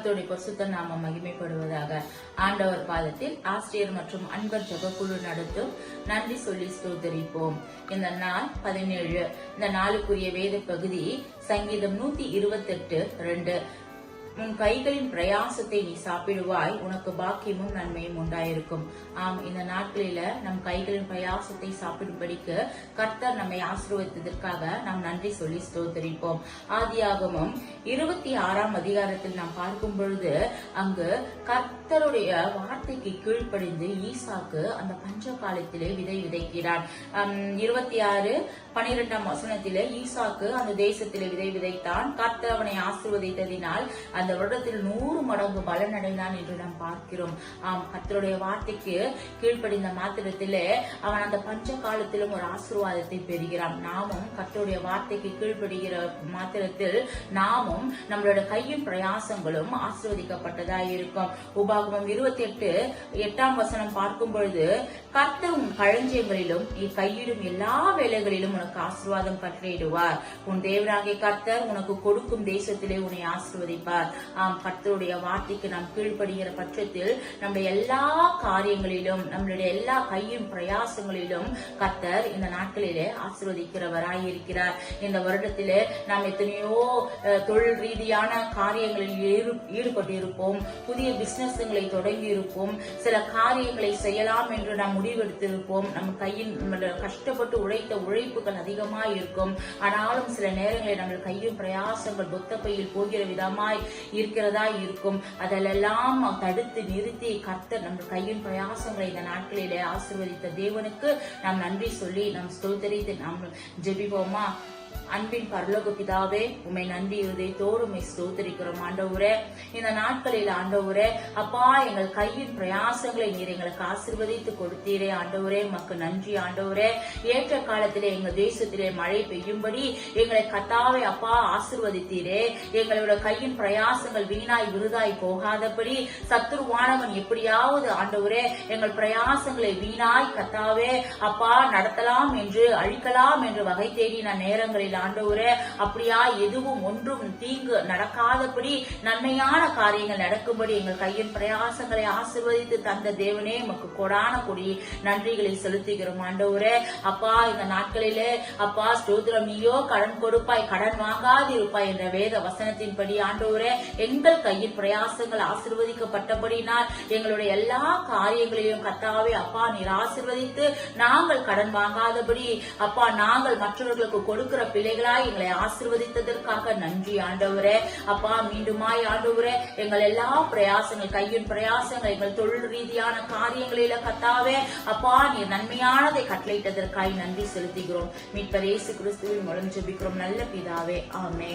பரிசுத்த நாம மகிமைப்படுவதாக ஆண்டவர் பாதத்தில் ஆசிரியர் மற்றும் அன்பர் ஜெபக்குழு நடத்தும் நன்றி சொல்லி ஸ்தோதரிப்போம் இந்த நாள் பதினேழு. இந்த நாளுக்குரிய வேத பகுதி சங்கீதம் நூத்தி இருபத்தெட்டு ரெண்டு. உன் கைகளின் பிரயாசத்தை நீ சாப்பிடுவாய். உனக்கு பாக்கியமும் நன்மையும் உண்டாயிருக்கும். ஆம் இந்த நாட்களில நம் கைகளின் பிரயாசத்தை சாப்பிடும்படிக்கு கர்த்தர் நம்மை ஆசிர்வதித்ததற்காக நாம் நன்றி சொல்லி ஸ்தோத்தரிப்போம். ஆதியாகமும் இருபத்தி ஆறாம் அதிகாரத்தில் நாம் பார்க்கும் பொழுது அங்கு கர்த்தருடைய வார்த்தைக்கு கீழ்ப்படிந்து ஈசாக்கு அந்த பஞ்ச காலத்திலே விதை விதைக்கிறான் இருபத்தி ஆறு பனிரெண்டாம் வசனத்திலே ஈசாக்கு அந்த தேசத்திலே விதை விதைத்தான். கர்த்தர் அவனை ஆசிர்வதித்ததினால் அந்த வருடத்தில் நூறு மடங்கு பலன் அடைந்தான் என்று நாம் பார்க்கிறோம். ஆம் கத்தருடைய வார்த்தைக்கு கீழ்ப்படிந்த மாத்திரத்திலே அவன் அந்த பஞ்ச காலத்திலும் ஒரு ஆசீர்வாதத்தை பெறுகிறான். நாமும் கத்தருடைய வார்த்தைக்கு கீழ்ப்படுகிற மாத்திரத்தில் நாமும் நம்மளோட கையின் பிரயாசங்களும் ஆசிர்வதிக்கப்பட்டதா இருக்கும். உபாகமம் இருபத்தி எட்டு எட்டாம் வசனம் பார்க்கும் பொழுது கர்த்தர் உன் களஞ்சியங்களிலும் நீ கையிடும் எல்லா வேலைகளிலும் உனக்கு ஆசீர்வாதம் கட்டளையிடுவார். உன் தேவராகிய கர்த்தர் உனக்கு கொடுக்கும் தேசத்திலே உன்னை ஆசிர்வதிப்பார். ஆம் கர்த்தருடைய வார்த்தைக்கு நாம் கீழ்ப்படுகிற பட்சத்தில் நம்முடைய எல்லா காரியங்களிலும் நம்மளுடைய எல்லா கையின் பிரயாசங்களிலும் கர்த்தர் இந்த நாட்களிலே ஆசீர்வதிக்கிறவராய் இருக்கிறார் இந்த வருடத்திலே நாம் எத்தனையோ தொழில் ரீதியான காரியங்களில் ஈடு- ஈடுபட்டு இருப்போம் புதிய பிசினஸ்களை தொடங்கி இருப்போம் சில காரியங்களை செய்யலாம் என்று நாம் முடிவெடுத்திருப்போம். நம் கையின் கஷ்டப்பட்டு உழைத்த உழைப்புகள் அதிகமாய் இருக்கும் ஆனாலும் சில நேரங்களில் நம்ம கையும் பிரயாசங்கள் பொத்த பையில் போகிற விதமாய் இருக்கிறதா இருக்கும். அதெல்லாம் தடுத்து நிறுத்தி கர்த்தர் நம்ம கையின் பிரயாசங்களை இந்த நாட்களிலே ஆசீர்வதித்த தேவனுக்கு நாம் நன்றி சொல்லி நாம் ஸ்தோத்தரித்து நாம் ஜெபிப்போமா? அன்பின் பரலோக பிதாவே உமை நன்றி இருதயத்தோடு உமை ஸ்தோத்தரிக்கிறோம் ஆண்டவரே. இந்த நாட்களில் ஆண்டவரே அப்பா எங்கள் கையின் பிரயாசங்களை நீர் எங்களுக்கு ஆசிர்வதித்து கொடுத்தீரே ஆண்டவரே. உமக்கு நன்றி ஆண்டவரே. ஏற்ற காலத்திலே எங்கள் தேசத்திலே மழை பெய்யும்படி எங்களை கத்தாவை அப்பா ஆசிர்வதித்தீரே. எங்களோட கையின் பிரயாசங்கள் வீணாய் விருதாய் போகாதபடி சத்துருவானவன் எப்படியாவது ஆண்டவரே எங்கள் பிரயாசங்களை வீணாய் கத்தாவே அப்பா நடத்தலாம் என்று அழிக்கலாம் என்று வகை தேடின நேரங்களில் ஆண்டவரே அப்படியா? எதுவும் ஒன்றும் தீங்கு நடக்காதபடி நன்மையான காரியங்கள் நடக்கும்படி எங்கள் கையின் பிரயாசங்களை ஆசிர்வதித்து தந்த தேவனே எமக்கு கொடான கொடி நன்றிகளை செலுத்துகிறோம் ஆண்டவரே. அப்பா இந்த நாட்களிலே அப்பா ஸ்தோத்திரம் நீயோ கடன் கொடுப்பாய் கடன் வாங்காதிருப்பாய் என்ற வேத வசனத்தின்படி ஆண்டவரே எங்கள் கையின் பிரயாசங்கள் ஆசிர்வதிக்கப்பட்டபடினால் எங்களுடைய எல்லா காரியங்களையும் கத்தாவே அப்பா நீர் ஆசிர்வதித்து நாங்கள் கடன் வாங்காதபடி அப்பா நாங்கள் மற்றவர்களுக்கு கொடுக்கிற பிள்ளைகளாய் எங்களை ஆசிர்வதித்ததற்காக நன்றி ஆண்டவரே. அப்பா மீண்டுமாய் ஆண்டவரே எங்கள் எல்லா பிரயாசங்கள் கையின் பிரயாசங்கள் எங்கள் தொழில் ரீதியான காரியங்களில கத்தாவே. அப்பா நீர் நன்மையானதை கட்டளையிட்டதற்காய் நன்றி செலுத்துகிறோம். மீட்பர் இயேசு கிறிஸ்துவின் மூலம் ஜெபிக்கிறோம். நல்ல பிதாவே. ஆமே